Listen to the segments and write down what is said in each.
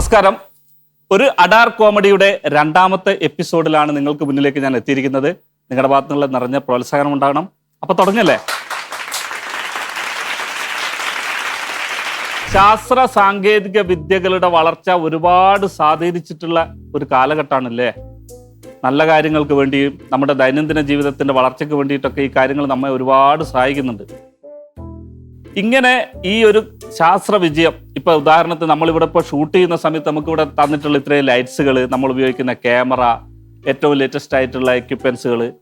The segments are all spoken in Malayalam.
നമസ്കാരം. ഒരു അഡാർ കോമഡിയുടെ രണ്ടാമത്തെ എപ്പിസോഡിലാണ് നിങ്ങൾക്ക് മുന്നിലേക്ക് ഞാൻ എത്തിയിരിക്കുന്നത്. നിങ്ങളുടെ ഭാഗത്തു നിറഞ്ഞ പ്രോത്സാഹനം ഉണ്ടാകണം. അപ്പൊ തുടങ്ങല്ലേ? ശാസ്ത്ര സാങ്കേതിക വിദ്യകളുടെ വളർച്ച ഒരുപാട് സ്വാധീനിച്ചിട്ടുള്ള ഒരു കാലഘട്ടമാണല്ലേ? നല്ല കാര്യങ്ങൾക്ക് വേണ്ടിയും നമ്മുടെ ദൈനംദിന ജീവിതത്തിന്റെ വളർച്ചയ്ക്ക് വേണ്ടിയിട്ടൊക്കെ ഈ കാര്യങ്ങൾ നമ്മെ ഒരുപാട് സഹായിക്കുന്നുണ്ട്. ഇങ്ങനെ ഈ ഒരു ശാസ്ത്ര വിജയം ഇപ്പൊ ഉദാഹരണത്തിന് നമ്മളിവിടെ ഇപ്പോൾ ഷൂട്ട് ചെയ്യുന്ന സമയത്ത് നമുക്ക് ഇവിടെ തന്നിട്ടുള്ള ഇത്രയും ലൈറ്റ്സുകൾ നമ്മൾ ഉപയോഗിക്കുന്ന ക്യാമറ ഏറ്റവും ലേറ്റസ്റ്റ് ആയിട്ടുള്ള എക്യുപ്മെന്റ്സുകൾ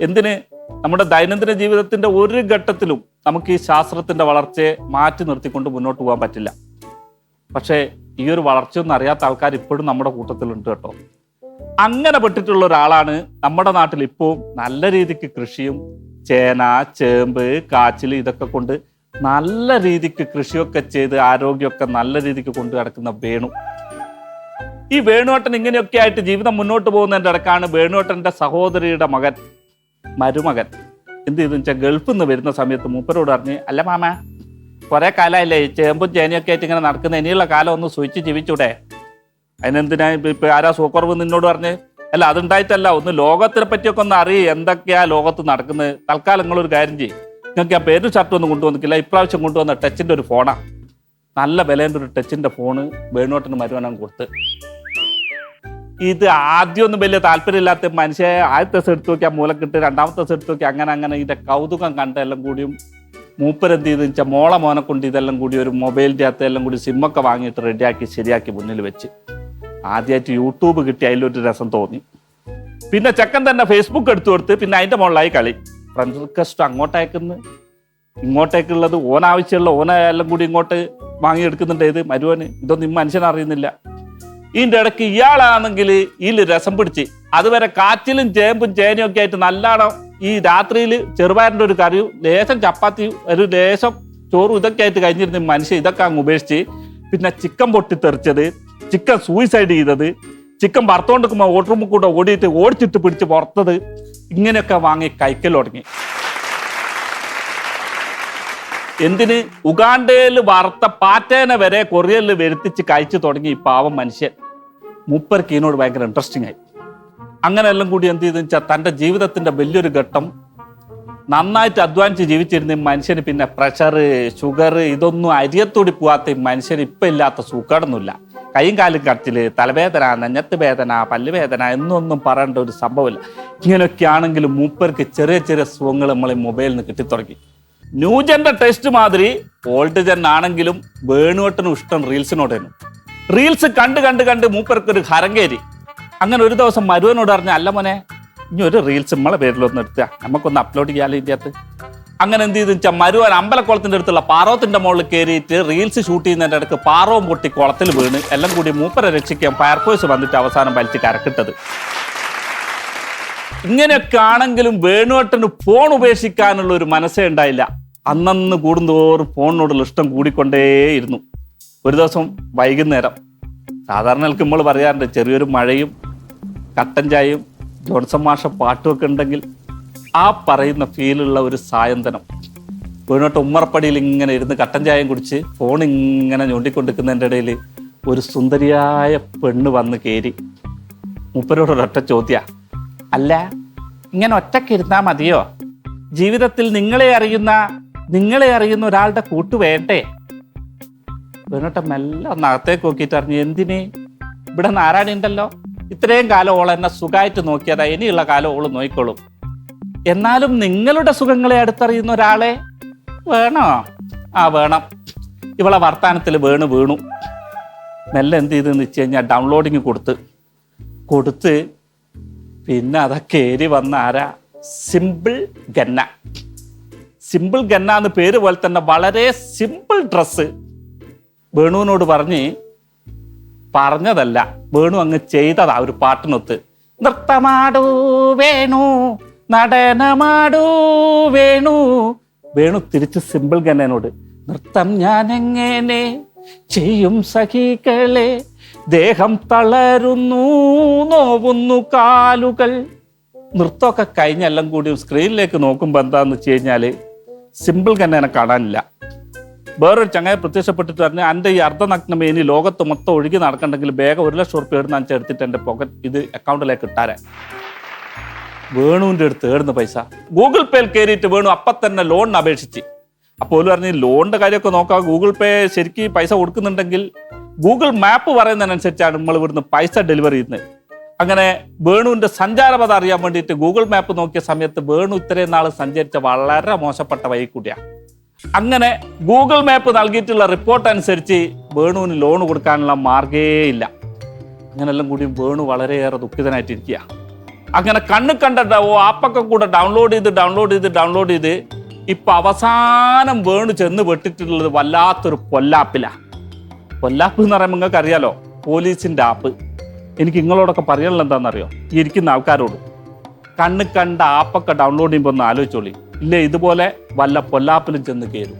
എന്തിന്? നമ്മുടെ ദൈനംദിന ജീവിതത്തിന്റെ ഒരു ഘട്ടത്തിലും നമുക്ക് ഈ ശാസ്ത്രത്തിന്റെ വളർച്ചയെ മാറ്റി നിർത്തിക്കൊണ്ട് മുന്നോട്ട് പോകാൻ പറ്റില്ല. പക്ഷേ ഈ ഒരു വളർച്ചയൊന്നും അറിയാത്ത ആൾക്കാർ ഇപ്പോഴും നമ്മുടെ കൂട്ടത്തിലുണ്ട് കേട്ടോ. അങ്ങനെ പെട്ടിട്ടുള്ള ഒരാളാണ് നമ്മുടെ നാട്ടിൽ ഇപ്പോൾ നല്ല രീതിക്ക് കൃഷിയും ചേന ചേമ്പ് കാച്ചിൽ ഇതൊക്കെ കൊണ്ട് നല്ല രീതിക്ക് കൃഷിയൊക്കെ ചെയ്ത് ആരോഗ്യമൊക്കെ നല്ല രീതിക്ക് കൊണ്ടു നടക്കുന്ന വേണു. ഈ വേണുവേട്ടൻ ഇങ്ങനെയൊക്കെ ആയിട്ട് ജീവിതം മുന്നോട്ട് പോകുന്നതിന്റെ ഇടക്കാണ് വേണുവേട്ടന്റെ സഹോദരിയുടെ മകൻ മരുമകൻ. എന്ത് ചെയ്തെന്ന് വെച്ചാൽ ഗൾഫിൽ നിന്ന് വരുന്ന സമയത്ത് മൂപ്പരോട് പറഞ്ഞ് അല്ല മാമ കുറെ കാലമല്ലേ ഈ ചേമ്പും ചേനയൊക്കെ ആയിട്ട് ഇങ്ങനെ നടക്കുന്ന ഇനിയുള്ള കാലം ഒന്ന് സൂചിച്ച് ജീവിച്ചൂടെ? അതിനെന്തിനാ ഇപ്പൊ- ആരാ സൂക്കുറവ് നിന്നോട് പറഞ്ഞ്? അല്ല അതുണ്ടായിട്ടല്ല ഒന്ന് ലോകത്തിനെ പറ്റിയൊക്കെ ഒന്ന് അറിയ എന്തൊക്കെയാ ലോകത്ത് നടക്കുന്നത്? തൽക്കാലം നിങ്ങളൊരു കാര്യം ചെയ്യും. നിങ്ങൾക്ക് ആ പേര് ഷർട്ട് ഒന്നും കൊണ്ടുവന്നിട്ടില്ല. ഇപ്രാവശ്യം കൊണ്ടുവന്ന ടച്ചിന്റെ ഒരു ഫോണാണ് നല്ല വിലേന്റെ ഒരു ടച്ചിന്റെ ഫോണ് വേണോട്ടിന് മരുവനം കൊടുത്ത്. ഇത് ആദ്യമൊന്നും വലിയ താല്പര്യമില്ലാത്ത മനുഷ്യ ആദ്യത്തെ ദിവസം എടുത്തു നോക്കി ആ രണ്ടാമത്തെ ദിവസം എടുത്തു നോക്കി അങ്ങനെ അങ്ങനെ ഇതിന്റെ കൗതുകം കണ്ട എല്ലാം കൂടിയും മൂപ്പരെന്ത് ചെയ്തെന്ന് വെച്ചാൽ മോളെ മോനെ കൊണ്ട് ഇതെല്ലാം കൂടി ഒരു മൊബൈലിന്റെ അകത്ത് എല്ലാം കൂടി സിമ്മൊക്കെ വാങ്ങിയിട്ട് റെഡിയാക്കി ശരിയാക്കി മുന്നിൽ വെച്ച്. ആദ്യമായിട്ട് യൂട്യൂബ് കിട്ടി അതിലൊരു രസം തോന്നി. പിന്നെ ചെക്കൻ തന്നെ ഫേസ്ബുക്ക് എടുത്തു കൊടുത്ത് പിന്നെ അതിന്റെ മുകളിലായി കളി. Friend request അങ്ങോട്ടേക്കുന്ന്. ഇങ്ങോട്ടേക്കുള്ളത് ഓൻ ആവശ്യമുള്ള ഓനായാലും കൂടി ഇങ്ങോട്ട് വാങ്ങിയെടുക്കുന്നുണ്ട്. ഇത് മരുവന്? ഇതൊന്നും ഈ മനുഷ്യൻ അറിയുന്നില്ല. ഇതിന്റെ ഇടയ്ക്ക് ഇയാളാണെങ്കിൽ ഇതിൽ രസം പിടിച്ച് അതുവരെ കാറ്റിലും ചേമ്പും ചേനയും ഒക്കെ ആയിട്ട് നല്ലോണം ഈ രാത്രിയിൽ ചെറുപയറിന്റെ ഒരു കറിയും ലേശം ചപ്പാത്തി ഒരു ലേശം ചോറും ഇതൊക്കെ ആയിട്ട് കഴിഞ്ഞിരുന്ന മനുഷ്യൻ ഇതൊക്കെ അങ്ങ് ഉപേക്ഷിച്ച് പിന്നെ ചിക്കൻ പൊട്ടിത്തെറിച്ചത് ചിക്കൻ സൂയിസൈഡ് ചെയ്തത് ചിക്കൻ വറുത്തോണ്ടിരിക്കുമ്പോൾ ഓട്ടറുമ്പോൾ കൂടെ ഓടിയിട്ട് ഓടിച്ചിട്ട് പിടിച്ച് പുറത്തത് ഇങ്ങനെയൊക്കെ വാങ്ങി കൈക്കൽ തുടങ്ങി. എന്തിന്? ഉഗാണ്ടയിൽ വറുത്ത പാറ്റേനെ വരെ കൊറിയറിൽ വരുത്തിച്ച് കഴിച്ചു തുടങ്ങി ഈ പാവം മനുഷ്യൻ. മൂപ്പർക്ക് ഇതിനോട് ഭയങ്കര ഇൻട്രസ്റ്റിംഗ് ആയി. അങ്ങനെ എല്ലാം കൂടി എന്ത് ചെയ്തെന്ന് വെച്ചാൽ തന്റെ ജീവിതത്തിന്റെ വലിയൊരു ഘട്ടം നന്നായിട്ട് അധ്വാനിച്ച് ജീവിച്ചിരുന്ന മനുഷ്യന് പിന്നെ പ്രഷർ ഷുഗർ ഇതൊന്നും അരിയത്തോടി ഈ മനുഷ്യന് ഇപ്പം ഇല്ലാത്ത സൂക്കേടൊന്നുമില്ല കൈയും കാലും കടച്ചിൽ തലവേദന നെഞ്ഞത്ത് വേദന പല്ലുവേദന എന്നൊന്നും പറയേണ്ട ഒരു സംഭവമില്ല. ഇങ്ങനെയൊക്കെ ആണെങ്കിലും മൂപ്പർക്ക് ചെറിയ ചെറിയ സുഖങ്ങൾ നമ്മളെ മൊബൈലിൽ നിന്ന് കിട്ടിത്തുടങ്ങി. ന്യൂജന്റെ ടെസ്റ്റ് മാതിരി ഓൾഡ് ജൻ ആണെങ്കിലും വേണുവട്ടനും ഇഷ്ടം റീൽസിനോടായിരുന്നു റീൽസ് കണ്ട് കണ്ട് കണ്ട് മൂപ്പർക്കൊരു ഹരങ്കേരി ഹരം അങ്ങനെ ഒരു ദിവസം മരുവനോട് പറഞ്ഞ അല്ല മോനെ ഇനി ഒരു റീൽസ് നമ്മളെ പേരിലൊന്ന് എടുത്തുക നമുക്കൊന്ന് അപ്ലോഡ് ചെയ്യാലോ ഇതിന്റെ അകത്ത് അങ്ങനെ എന്ത് ചെയ്തെന്ന് വെച്ചാൽ മരുവൻ അമ്പലക്കുളത്തിന്റെ അടുത്തുള്ള പാറവത്തിന്റെ മുകളിൽ കയറിയിട്ട് റീൽസ് ഷൂട്ട് ചെയ്യുന്നതിന്റെ അടുക്ക് പാറവും പൊട്ടി കുളത്തിൽ വീണ്. എല്ലാം കൂടി മൂപ്പരെ രക്ഷിക്കാൻ ഫയർഫോഴ്സ് വന്നിട്ട് അവസാനം വലിച്ച് കരക്കിട്ടത്. ഇങ്ങനെയൊക്കെ ആണെങ്കിലും വേണുവട്ടന് ഫോൺ ഉപേക്ഷിക്കാനുള്ള ഒരു മനസ്സേ ഉണ്ടായില്ല. അന്നന്ന് കൂടുന്തോറും ഫോണിനോടുള്ള ഇഷ്ടം കൂടിക്കൊണ്ടേയിരുന്നു ഒരു ദിവസം വൈകുന്നേരം. സാധാരണ നമ്മൾ പറയാറുണ്ട് ചെറിയൊരു മഴയും കട്ടൻ ചായയും ജോൺസൺ മാഷ പാട്ടുമൊക്കെ ഉണ്ടെങ്കിൽ ആ പറയുന്ന ഫീലുള്ള ഒരു സായന്തനം. വേണോട്ട് ഉമ്മറപ്പടിയിൽ ഇങ്ങനെ ഇരുന്ന് കട്ടൻ ചായം കുടിച്ച് ഫോൺ ഇങ്ങനെ ഞൊണ്ടിക്കൊണ്ടിരിക്കുന്നതിന്റെ ഇടയിൽ ഒരു സുന്ദരിയായ പെണ്ണ് വന്ന് കയറി. മൂപ്പരോട് ഒരൊറ്റ ചോദ്യ. അല്ല ഇങ്ങനെ ഒറ്റയ്ക്ക് ഇരുന്നാൽ മതിയോ? ജീവിതത്തിൽ നിങ്ങളെ അറിയുന്ന നിങ്ങളെ അറിയുന്ന ഒരാളുടെ കൂട്ട് വേണ്ടേ? വേണോട്ടെ മെല്ലെ ഒന്ന് അകത്തേക്ക് നോക്കിയിട്ട് അറിഞ്ഞു എന്തിന്? ഇവിടെ നാരായണി ഉണ്ടല്ലോ. ഇത്രയും കാലം ഓൾ എന്നെ സുഖമായിട്ട് നോക്കിയതാ. ഇനിയുള്ള കാലം ഓൾ നോക്കിക്കോളും എന്നാലും നിങ്ങളുടെ സുഖങ്ങളെ അടുത്തറിയുന്ന ഒരാളെ വേണോ? ആ വേണം. ഇവളെ വർത്താനത്തിൽ വേണു വീണു. മെല്ലെ എന്ത് ചെയ്തെന്ന് വെച്ച് കഴിഞ്ഞാൽ ഡൗൺലോഡിങ് കൊടുത്ത്. കൊടുത്ത് പിന്നെ അതൊക്കെ ഏരി വന്ന ആരാ? സിമ്പിൾ ഗന്ന സിമ്പിൾ ഗന്ന എന്ന് പേര് പോലെ തന്നെ വളരെ സിമ്പിൾ ഡ്രസ്സ് വേണുവിനോട് പറഞ്ഞ് പറഞ്ഞതല്ല. വേണു അങ്ങ് ചെയ്തതാ ഒരു പാട്ടിനൊത്ത്. നൃത്തമാടൂ വേണു. നടനമാടൂ വേണു. വേണു തിരിച്ച് സിമ്പിൾ ഗന്നനോട് നൃത്തം ഞാൻ എങ്ങനെ ചെയ്യും സഖികളെ? ദേഹം തളരുന്നു നോവുന്നു കാലുകൾ. നൃത്തമൊക്കെ കഴിഞ്ഞെല്ലാം കൂടി സ്ക്രീനിലേക്ക് നോക്കുമ്പോൾ എന്താന്ന് വെച്ച് കഴിഞ്ഞാൽ സിമ്പിൾ ഗന്നനെ കാണാനില്ല. വേറൊരു ചങ്ങായി പ്രത്യക്ഷപ്പെട്ടിട്ട് പറഞ്ഞു എന്റെ ഈ അർദ്ധനഗ്നമേ ഇനി ലോകത്ത് മൊത്തം ഒഴുകി നടക്കണ്ടെങ്കിൽ വേഗം ഒരു ലക്ഷം റുപ്യ എടുത്ത് അഞ്ച് എടുത്തിട്ട് എന്റെ പോക്കറ്റ് ഇത് അക്കൗണ്ടിലേക്ക് ഇട്ടാരെ? വേണുവിന്റെ അടുത്ത് ഏടുന്ന പൈസ. ഗൂഗിൾ പേയിൽ കയറിയിട്ട് വേണു അപ്പം തന്നെ ലോണിന് അപേക്ഷിച്ച്. അപ്പോൾ ഓൽ പറഞ്ഞ് ലോണിന്റെ കാര്യമൊക്കെ നോക്കാം ഗൂഗിൾ പേ ശരിക്ക് പൈസ കൊടുക്കുന്നുണ്ടെങ്കിൽ ഗൂഗിൾ മാപ്പ് പറയുന്നതിനനുസരിച്ചാണ് നമ്മൾ ഇവിടുന്ന് പൈസ ഡെലിവറി ചെയ്യുന്നത്. അങ്ങനെ വേണുവിന്റെ സഞ്ചാരപഥ അറിയാൻ വേണ്ടിയിട്ട് ഗൂഗിൾ മാപ്പ് നോക്കിയ സമയത്ത് വേണു ഇത്രയും നാൾ സഞ്ചരിച്ച വളരെ മോശപ്പെട്ട വഴി കൂടിയാണ് അങ്ങനെ ഗൂഗിൾ മാപ്പ് നൽകിയിട്ടുള്ള റിപ്പോർട്ട് അനുസരിച്ച് വേണുവിന് ലോൺ കൊടുക്കാനുള്ള മാർഗേ ഇല്ല. അങ്ങനെല്ലാം കൂടി വേണു വളരെയേറെ ദുഃഖിതനായിട്ടിരിക്കുക അങ്ങനെ കണ്ണ് കണ്ട ഓ ആപ്പൊക്കെ കൂടെ ഡൗൺലോഡ് ചെയ്ത് ഡൗൺലോഡ് ചെയ്ത് ഡൗൺലോഡ് ചെയ്ത് ഇപ്പൊ അവസാനം വേണു ചെന്ന് വെട്ടിട്ടുള്ളത് വല്ലാത്തൊരു പൊല്ലാപ്പിലാ. പൊല്ലാപ്പ് എന്ന് പറയുമ്പോൾ നിങ്ങൾക്ക് അറിയാലോ പോലീസിന്റെ ആപ്പ്. എനിക്ക് നിങ്ങളോടൊക്കെ പറയാനുള്ള എന്താണെന്നറിയോ? ഈ ഇരിക്കുന്ന ആൾക്കാരോട്. കണ്ണ് കണ്ട ആപ്പൊക്കെ ഡൗൺലോഡ് ചെയ്യുമ്പോൾ ഒന്ന് ആലോചിച്ചോളി. ഇല്ലേ ഇതുപോലെ വല്ല പൊല്ലാപ്പിലും ചെന്ന് കയറും